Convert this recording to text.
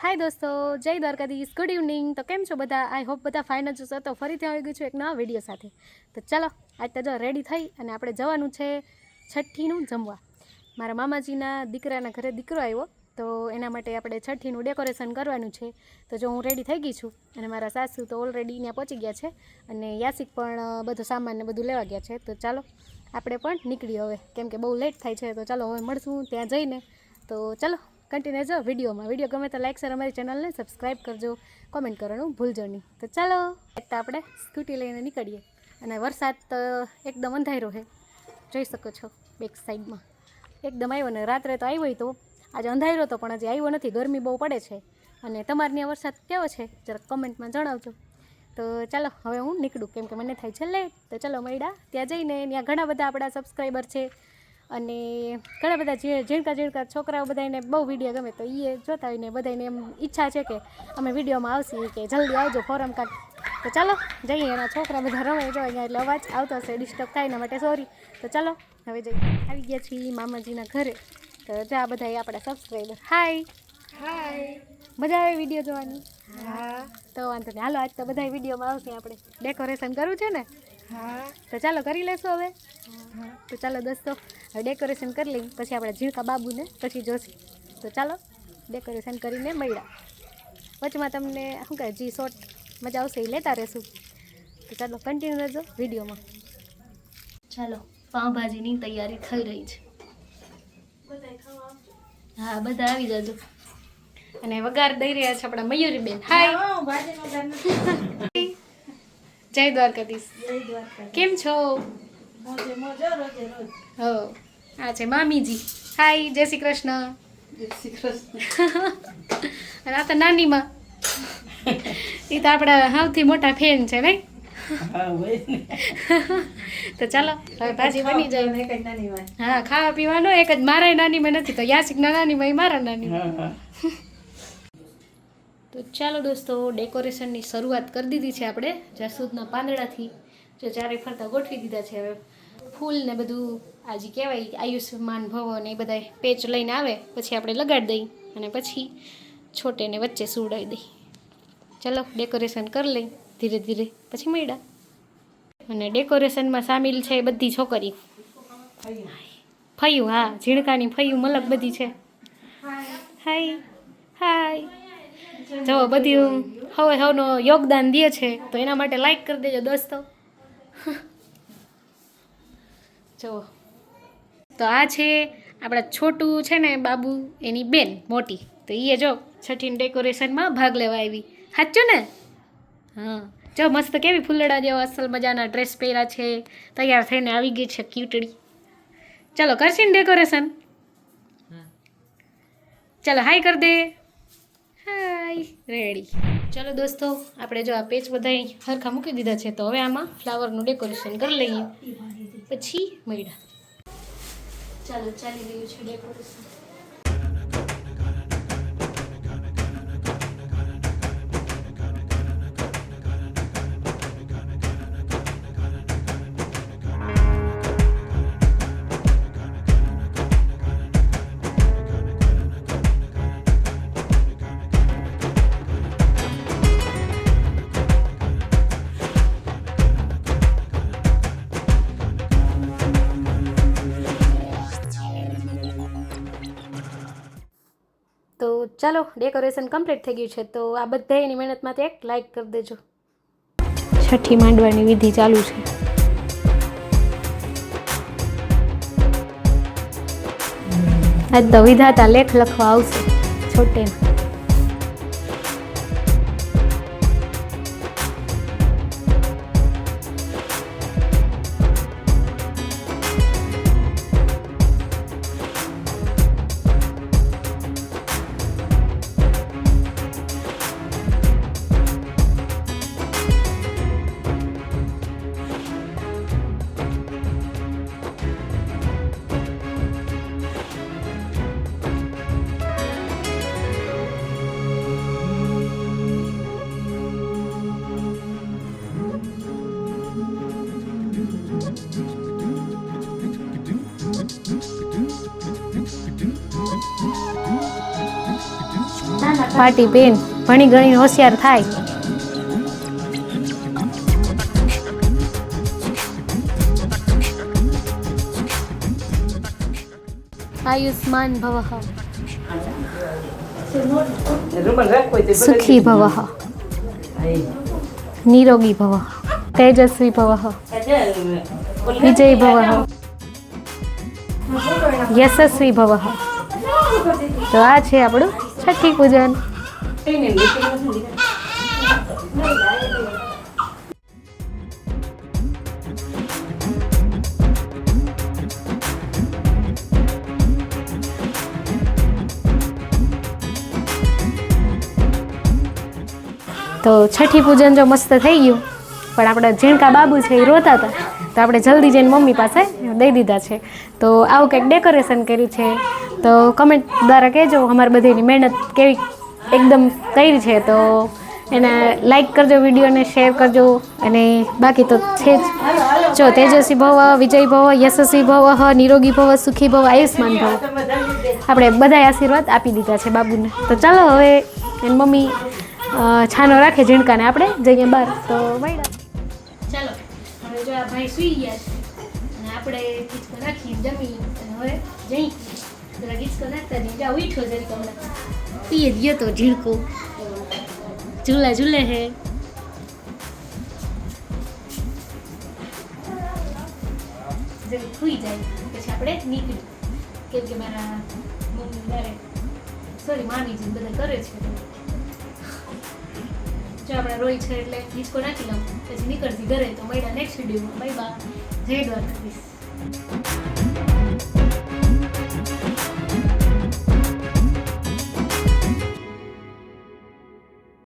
હાય દોસ્તો, જય Dwarkadhish good evening તો કેમ છો બધા? આઈ હોપ બધા ફાઇન જ છો તો ફરીથી આવી ગયું છું એક નવા વીડિયો સાથે. તો ચાલો, આજ તો જો રેડી થઈ અને આપણે જવાનું છે છઠ્ઠીનું જમવા. મારા મામાજીના દીકરાના ઘરે દીકરો આવ્યો, તો એના માટે આપણે છઠ્ઠીનું ડેકોરેશન કરવાનું છે. તો જો હું રેડી થઈ ગઈ છું અને મારા સાસુ તો ઓલરેડી ત્યાં પહોંચી ગયા છે અને યાસિક પણ બધો સામાન ને બધું લેવા ગયા છે. તો ચાલો, આપણે પણ નીકળીએ હવે. કેમ કે બહુ લેટ થાય છે, તો ચાલો હવે મળશું ત્યાં જઈને. તો ચાલો કન્ટિન્યુ જો વિડીયોમાં. વીડિયો ગમે તો લાઈક સર અમારી ચેનલને સબસ્ક્રાઈબ કરજો. કોમેન્ટ કરવાનું ભૂલજો નહીં. તો ચાલો, એક તો આપણે સ્કૂટી લઈને નીકળીએ. અને વરસાદ તો એકદમ અંધારો છે. જોઈ શકો છો બેક સાઈડમાં. એકદમ આવ્યો ને રાત્રે તો આવ્યો તો આજે અંધારો તો પણ હજી આવ્યો નથી. ગરમી બહુ પડે છે. અને તમારે ત્યાં વરસાદ કેવો છે? જરાક કોમેન્ટમાં જણાવજો. તો ચાલો, હવે હું નીકળું. કેમ કે મને થાય છે લેટ તો ચાલો મળ્યા ત્યાં જઈને, ત્યાં ઘણા બધા આપણા સબસ્ક્રાઈબર છે. અને ઘણા બધા જે ઝીણકા ઝીણકા છોકરાઓ બધાને બહુ વીડિયો ગમે તો એ જોતા હોય ને બધાને એમ ઈચ્છા છે કે અમે વિડીયોમાં આવશે કે જલ્દી આવજો ફોરમ કાઢ તો ચાલો જઈએ. એના છોકરા બધા રમે જો અહીંયા એટલે અવાજ આવતો હશે ડિસ્ટર્બ થાય એના માટે સોરી તો ચાલો હવે જઈએ. આવી ગયા છીએ મામાજીના ઘરે. તો જા બધા આપણા સબસ્ક્રાઈબર હાય હાય મજા આવે વીડિયો જોવાની? હા. તો વાંધો નહીં. હાલો આજ તો બધા વિડીયોમાં આવશે આપણે. ડેકોરેશન કરવું છે ને? હા. તો ચાલો કરી લેશું હવે? હા. તો ચાલો દોસ્તો હવે ડેકોરેશન કરી લઈ પછી આપણે ઝીણકા બાબુને પછી જોશી. તો ચાલો ડેકોરેશન કરીને મળ્યા. વચમાં તમને શું કહે જી શોર્ટ મજા આવશે એ લેતા રહેશું. તો ચાલો કન્ટિન્યુ રહેજો વિડીયોમાં. ચાલો પાઉંભાજીની તૈયારી થઈ રહી છે. હા બધા આવી જજો. અને વઘાર દઈ રહ્યા છે આપણા મયુરીબેન. હાય જય દ્વારકાધીશ. કેમ છો? હો આ છે મામીજી. હાય જય શ્રી કૃષ્ણ. અને આ તો નાની માં એ તો આપણા સૌથી મોટા ફેન છે નહીં તો ચાલો હવે ભાજી બની જાય. હા ખાવા પીવાનો એક જ. મારા નાની માં નથી તો યાસિકના નાની માં મારા નાની માં. તો ચાલો દોસ્તો ડેકોરેશનની શરૂઆત કરી દીધી છે આપણે જાસૂદના પાંદડાથી. જો ચારે ફરતા ગોઠવી દીધા છે હવે ફૂલ ને બધું આજે કહેવાય આયુષ્યમાન ભવો ને એ બધા પેચ લઈને આવે પછી આપણે લગાડી દઈ અને પછી છોટેને વચ્ચે સુવડાવી દઈ. ચલો ડેકોરેશન કરી લઈ ધીરે ધીરે પછી મળ્યા. અને ડેકોરેશનમાં સામેલ છે બધી છોકરી. ફયું હા ઝીણકાની ફયું મલક બધી છે. હાય હાય જો બધી હવે હવનો યોગદાન દે છે તો એના માટે લાઈક કરી દેજો દોસ્તો. જો. તો આ છે આપણા છોટું છે ને બાબુ એની બેન મોટી. તો એ જો છઠ્ઠીન ડેકોરેશનમાં ભાગ લેવા આવી. સાચું ને? હા. જો મસ્ત કેવી ફૂલડા જેવા અસલ મજાના ડ્રેસ પહેર્યા છે. તૈયાર થઈને આવી ગઈ છે ક્યુટડી ચલો કરશે ને ડેકોરેશન ચલો હાય કર દે. હાય રેડી ચલો દોસ્તો, આપણે જો આ પેચ બધા હરખા મૂકી દીધા છે, તો હવે આમાં ફ્લાવરનું ડેકોરેશન કરી લઈએ. પછી મળ્યા. ચાલો ચાલી રહ્યું છે ડેકોરેશન તો ચાલો ડેકોરેશન કમ્પ્લીટ થઈ ગયું છે. તો આ બધા એની મહેનતમાંથી એક લાઈક કરી દેજો. છઠ્ઠી માંડવાની વિધિ ચાલુ છે. આજ તો વિધાતા લેખ લખવા આવશે, છોટે. પાટી બેન ભણી ગણી હોશિયાર થાય. આયુષ્માન ભવહ સુખી ભવહ નિરોગી ભવ. તેજસ્વી ભવહ વિજય ભવહ યશસ્વી ભવઃ. તો આ છે આપણું છઠ્ઠી પૂજન. તો છઠ્ઠી પૂજન જો મસ્ત થઈ ગયું. પણ આપણા ઝીણકા બાબુ છે એ રોતા હતા. તો આપણે જલ્દી જઈને મમ્મી પાસે દઈ દીધા છે. તો આવું કંઈક ડેકોરેશન કર્યું છે. તો કમેન્ટ દ્વારા કહેજો અમારી બધીની મહેનત કેવી એકદમ કરી છે. તો એને લાઈક કરજો વિડીયોને શેર કરજો. અને બાકી તો છે જ. જો તેજસ્વી ભવ, વિજય ભવ, યશસ્વી ભવ, નિરોગી ભવ, સુખી ભવ આયુષ્માન ભવ. આપણે બધાય આશીર્વાદ આપી દીધા છે બાબુને. તો ચાલો હવે એની મમ્મી છાનો રાખે ઝીણકાને. આપણે જઈએ બહાર. તો ચાલો, હવે જો આ ભાઈ સુઈ ગયા છે. આપણે ગીચકો નાખી જમી અને હવે જઈ. જરા ગીચકો નાખતા જઈ. જા ઈઠો જરી હમણાં. પીએ ગયો તો ઝીણકો. ઝૂલે ઝૂલે હે. જરી સુઈ જાય. પછી આપણે નીકળી કેમ કે મારા મમ્મી મારે સોરી મામીજી બધા કરે છે. જો આપણે રોઈ છે એટલે ડિસ્કો નાખી લઉં. પછી નીકળતી ઘરે તો મહિના નેક્સ્ટ વિડીયોમાં બાય બાય જય દ્વારકાધીશ. Thank you.